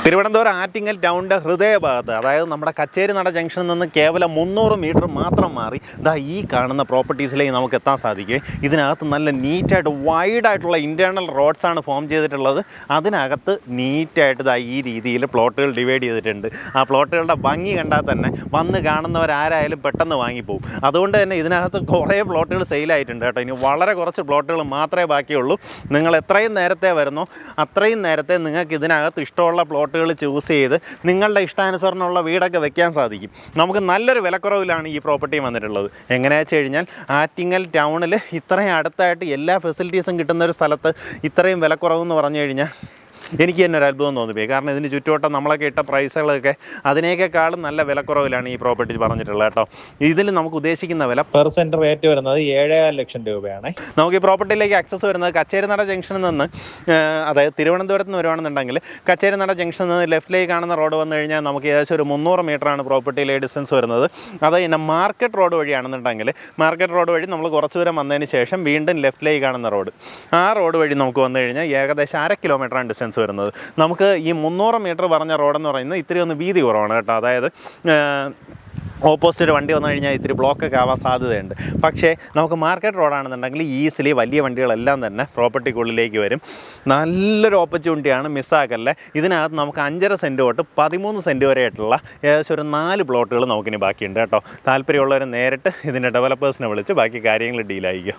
തിരുവനന്തപുരം ആറ്റിങ്ങൽ ടൗണിന്റെ ഹൃദയഭാഗത്ത് അതായത് നമ്മുടെ കച്ചേരി നട ജംഗ്ഷനിൽ നിന്ന് കേവലം മുന്നൂറ് മീറ്റർ മാത്രം മാറി ദാ ഈ കാണുന്ന പ്രോപ്പർട്ടീസിലേക്ക് നമുക്ക് എത്താൻ സാധിക്കും ഇതിനകത്ത് നല്ല നീറ്റായിട്ട് വൈഡായിട്ടുള്ള ഇന്റേർണൽ റോഡ്സാണ് ഫോം ചെയ്തിട്ടുള്ളത്. അതിനകത്ത് നീറ്റായിട്ട് ദാ ഈ രീതിയിൽ പ്ലോട്ടുകൾ ഡിവൈഡ് ചെയ്തിട്ടുണ്ട്. ആ പ്ലോട്ടുകളുടെ ഭംഗി കണ്ടാൽ തന്നെ വന്ന് കാണുന്നവരാരായാലും പെട്ടെന്ന് വാങ്ങിപ്പോവും. അതുകൊണ്ട് തന്നെ ഇതിനകത്ത് കുറേ പ്ലോട്ടുകൾ സെയിലായിട്ടുണ്ട് കേട്ടോ. ഇനി വളരെ കുറച്ച് പ്ലോട്ടുകൾ മാത്രമേ ബാക്കിയുള്ളൂ. നിങ്ങൾ എത്രയും നേരത്തെ വരുന്നോ അത്രയും നേരത്തെ നിങ്ങൾക്ക് ഇതിനകത്ത് ഇഷ്ടമുള്ള പ്ലോട്ടുകൾ ചൂസ് ചെയ്ത് നിങ്ങളുടെ ഇഷ്ടാനുസരണമുള്ള വീടൊക്കെ വെക്കാൻ സാധിക്കും. നമുക്ക് നല്ലൊരു വിലക്കുറവിലാണ് ഈ പ്രോപ്പർട്ടി വന്നിട്ടുള്ളത്. എങ്ങനെയാണെന്ന് വെച്ച് കഴിഞ്ഞാൽ ആറ്റിങ്ങൽ ടൗണിൽ ഇത്രയും അടുത്തായിട്ട് എല്ലാ ഫെസിലിറ്റീസും കിട്ടുന്ന ഒരു സ്ഥലത്ത് ഇത്രയും വിലക്കുറവെന്ന് പറഞ്ഞു കഴിഞ്ഞാൽ എനിക്ക് തന്നെ ഒരു അത്ഭുതം തോന്നിപ്പോയി. കാരണം ഇതിന് ചുറ്റുവട്ടം നമ്മളൊക്കെ ഇട്ട പ്രൈസുകളൊക്കെ അതിനേക്കാളും നല്ല വിലക്കുറവിലാണ് ഈ പ്രോപ്പർട്ടി പറഞ്ഞിട്ടുള്ളത് കേട്ടോ. ഇതിൽ നമുക്ക് ഉദ്ദേശിക്കുന്ന വില പെർ സെന്റർ റേറ്റ് വരുന്നത് ഏഴേകാൽ ലക്ഷം രൂപയാണ്. നമുക്ക് ഈ പ്രോപ്പർട്ടിയിലേക്ക് ആക്സസ് വരുന്നത് കച്ചേരിനട ജംഗ്ഷനിൽ നിന്ന് അതായത് തിരുവനന്തപുരത്ത് നിന്ന് വരുവാണെന്നുണ്ടെങ്കിൽ കച്ചേരിനട ജംഗ്ഷനിൽ നിന്ന് ലെഫ്റ്റിലേക്ക് കാണുന്ന റോഡ് വന്നു കഴിഞ്ഞാൽ നമുക്ക് ഏകദേശം ഒരു മുന്നൂറ് മീറ്ററാണ് പ്രോപ്പർട്ടിയിലെ ഡിസ്റ്റൻസ് വരുന്നത്. അത് പിന്നെ മാർക്കറ്റ് റോഡ് വഴിയാണെന്നുണ്ടെങ്കിൽ മാർക്കറ്റ് റോഡ് വഴി നമ്മൾ കുറച്ച് ദൂരം വന്നതിന് ശേഷം വീണ്ടും ലെഫ്റ്റിലേക്ക് കാണുന്ന റോഡ് ആ റോഡ് വഴി നമുക്ക് വന്നു കഴിഞ്ഞാൽ ഏകദേശം അര കിലോമീറ്ററാണ് ഡിസ്റ്റൻസ് വരുന്നത്. നമുക്ക് ഈ മുന്നൂറ് മീറ്റർ പറഞ്ഞ റോഡെന്ന് പറയുന്നത് ഇത്തിരി ഒന്ന് വീതി കുറവാണ് കേട്ടോ. അതായത് ഓപ്പോസിറ്റ് ഒരു വണ്ടി വന്നു കഴിഞ്ഞാൽ ഇത്തിരി ബ്ലോക്കൊക്കെ ആവാൻ സാധ്യതയുണ്ട്. പക്ഷേ നമുക്ക് മാർക്കറ്റ് റോഡാണെന്നുണ്ടെങ്കിൽ ഈസിലി വലിയ വണ്ടികളെല്ലാം തന്നെ പ്രോപ്പർട്ടിക്കുള്ളിലേക്ക് വരും. നല്ലൊരു ഓപ്പർച്യൂണിറ്റിയാണ് മിസ്സാക്കല്ലേ? ഇതിനകത്ത് നമുക്ക് അഞ്ചര സെന്റ് തൊട്ട് പതിമൂന്ന് സെന്റ് വരെ ആയിട്ടുള്ള ഏകദേശം ഒരു നാല് പ്ലോട്ടുകൾ നമുക്കിനി ബാക്കിയുണ്ട് കേട്ടോ. താല്പര്യമുള്ളവർ നേരിട്ട് ഇതിന്റെ ഡെവലപ്പേഴ്സിനെ വിളിച്ച് ബാക്കി കാര്യങ്ങൾ ഡീലായിരിക്കും